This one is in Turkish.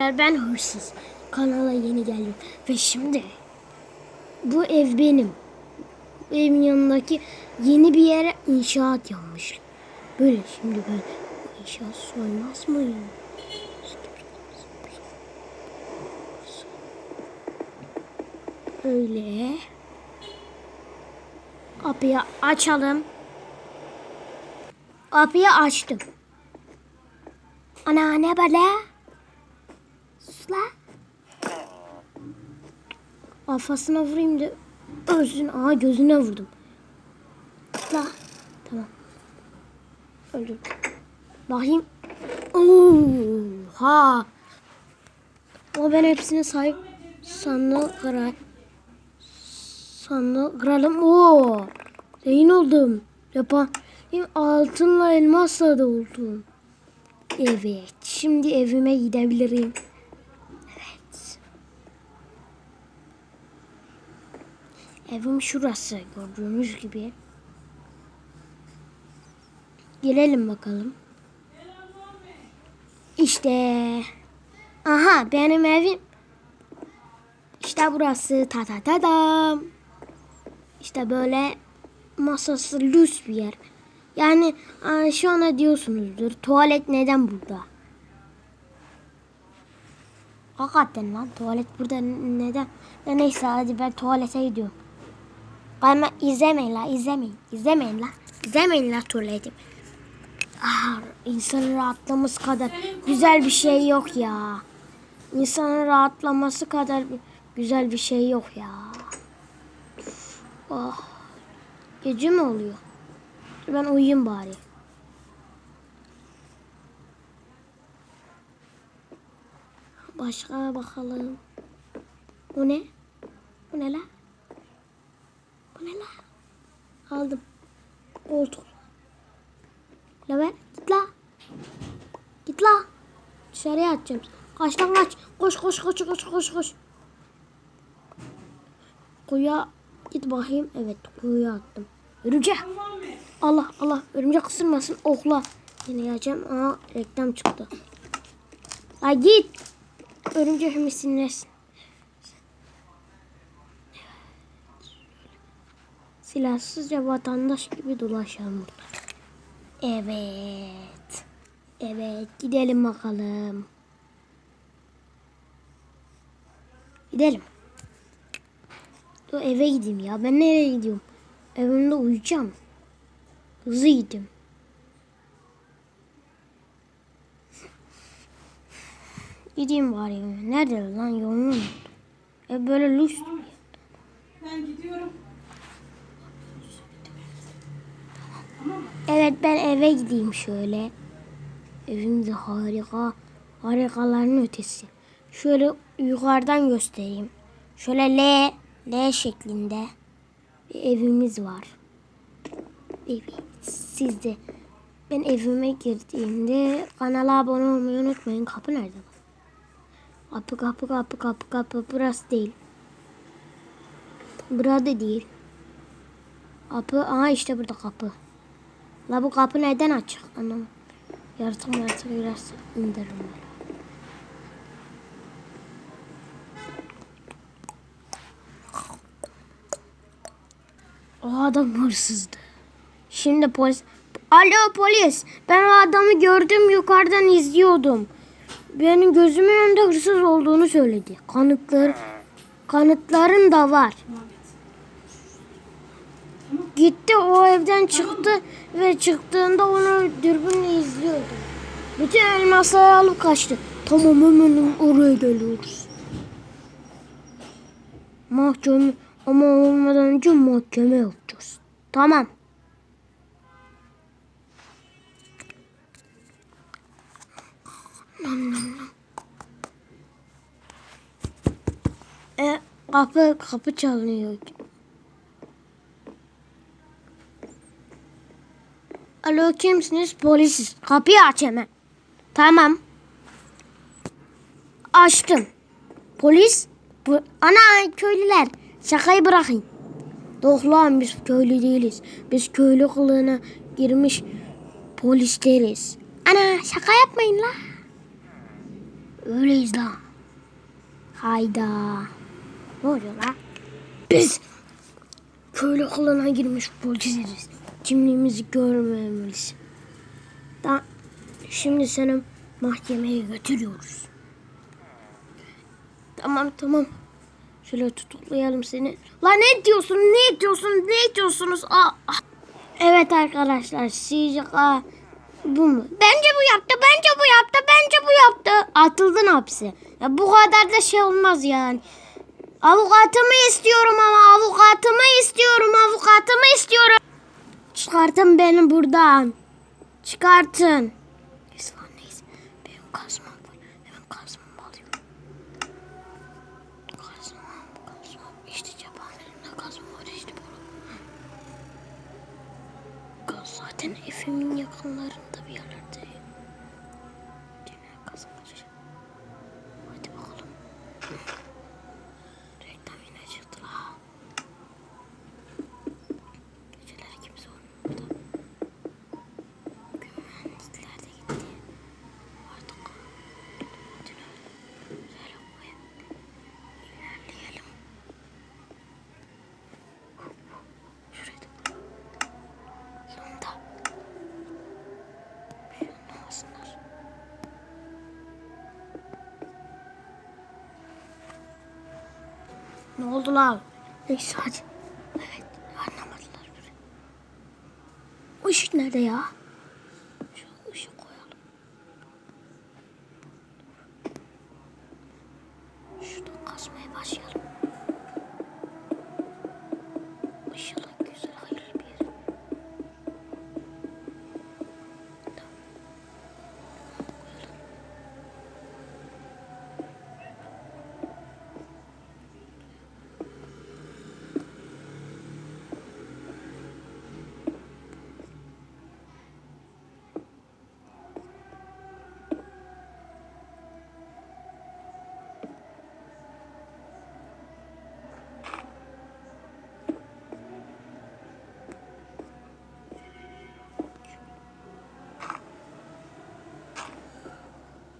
Ben hırsız. Kanala yeni geldim. Ve şimdi bu ev benim. Bu evin yanındaki yeni bir yere inşaat yapmış. Böyle şimdi bu inşaat soymaz mıyım? Öyle. Kapıyı açalım. Kapıyı açtım. Ana ne böyle? La. Kafasına vurayım da ölsün. Aa gözüne vurdum. La. Tamam. Öldüm. Bakayım. Oha. Ama ben hepsine sahip sandığı kırar. Sandığı kıralım. Oo. Zeyn oldum. Yapan. Altınla elmasla da oldum. Evet. Şimdi evime gidebilirim. Evim şurası gördüğünüz gibi. Gelelim bakalım. İşte. Aha benim evim. İşte burası. Ta ta ta dam. İşte böyle masası lüks bir yer. Yani aa, şu ana diyorsunuzdur. Tuvalet neden burada? Hakikaten lan tuvalet burada neden? Ya neyse hadi ben tuvalete gidiyorum. Ama izlemeyin la izlemeyin. İzlemeyin la. İzlemeyin la tuvaleti. Ah, insanın rahatlaması kadar güzel bir şey yok ya. İnsanın rahatlaması kadar güzel bir şey yok ya. Oh. Gece mi oluyor? Ben uyuyayım bari. Başka bakalım. Bu ne? Bu ne la? Bu ne la? Aldım. Koltuk. La ver. Git la. Git la. Dışarıya atacağım. Kaç lan kaç. Koş koş koş koş koş koş. Kuyuya git bakayım. Evet kuyuya attım. Örümcek. Allah Allah örümcek ısırmasın okla. Yine yiyeceğim. Aa reklam çıktı. La git. Örümcek misinlesin? Silahsızca vatandaş gibi dolaşalım burada. Evet. Evet gidelim bakalım. Gidelim. Dur eve gideyim ya. Ben nereye gidiyorum? Evimde uyuyacağım. Hızlı gideyim. Gideyim bari. ya. Nerede lan yolunu. E böyle lüks. Ben gidiyorum. Evet ben eve gideyim şöyle. Evim de harika. Harikaların ötesi. Şöyle yukarıdan göstereyim. Şöyle L, L şeklinde bir evimiz var. Evet sizde. Ben evime girdiğimde kanala abone olmayı unutmayın. Kapı nerede? Kapı kapı kapı kapı kapı. Burası değil. Burada değil. Kapı. Aha işte burada kapı. La bu kapı neden açık? Anam. Yaratık yaratık biraz indiririm böyle. O adam hırsızdı. Şimdi polis... Alo polis. Ben o adamı gördüm yukarıdan izliyordum. Benim gözümün önünde hırsız olduğunu söyledi. Kanıtlar, kanıtların da var. Gitti o evden çıktı ve çıktığında onu dürbünle izliyordu. Bütün elmasları alıp kaçtı. Tamam hemen oraya geliyoruz. Mahkeme ama olmadan önce mahkeme yapacağız. Tamam. E, kapı kapı çalınıyor. Alo kimsiniz? Polisiz. Kapıyı aç hemen. Tamam. Açtım. Polis. Bu, ana köylüler. Şakayı bırakın. Yok lan biz köylü değiliz. Biz köylü kılığına girmiş polisleriz. Ana şaka yapmayın la. Öyleyiz lan. Hayda. Ne oluyor lan? Biz köylü kılığına girmiş polisiz. Kimliğimizi görmemeliyiz. Da şimdi seni mahkemeye götürüyoruz. Tamam tamam. Şöyle tutuklayalım seni. La ne diyorsun? Ne diyorsun? Ne diyorsunuz? Aa, ah. Evet arkadaşlar. Sizce bu mu? Bence bu yaptı. Bence bu yaptı. Bence bu yaptı. Atıldın hapse. Ya bu kadar da şey olmaz yani. Avukatımı istiyorum ama avukatımı istiyorum. İstiyorum. Çıkartın beni buradan. Çıkartın. Neyse lan neyse. Benim kazmam var. Hemen kazmamı alıyorum. Kazmam, kazmam. İşte cephanemde kazma var işte bu. Zaten evimin yakınlarında bir yerlerde. Gene kazmayacağım. Hadi bakalım. Reklam yine çıktı la. Geceleri kimse olmuyor burada. Güvenlikler de gitti. Artık tünel. Şöyle koyayım. İlerleyelim. Şuraya da. Sonunda. Bir şey anlamasınlar. Ne oldu lan? Neyse hadi. Evet anlamadılar. O ışık nerede ya? Şu ışık koyalım. Şuradan kazmaya başlayalım.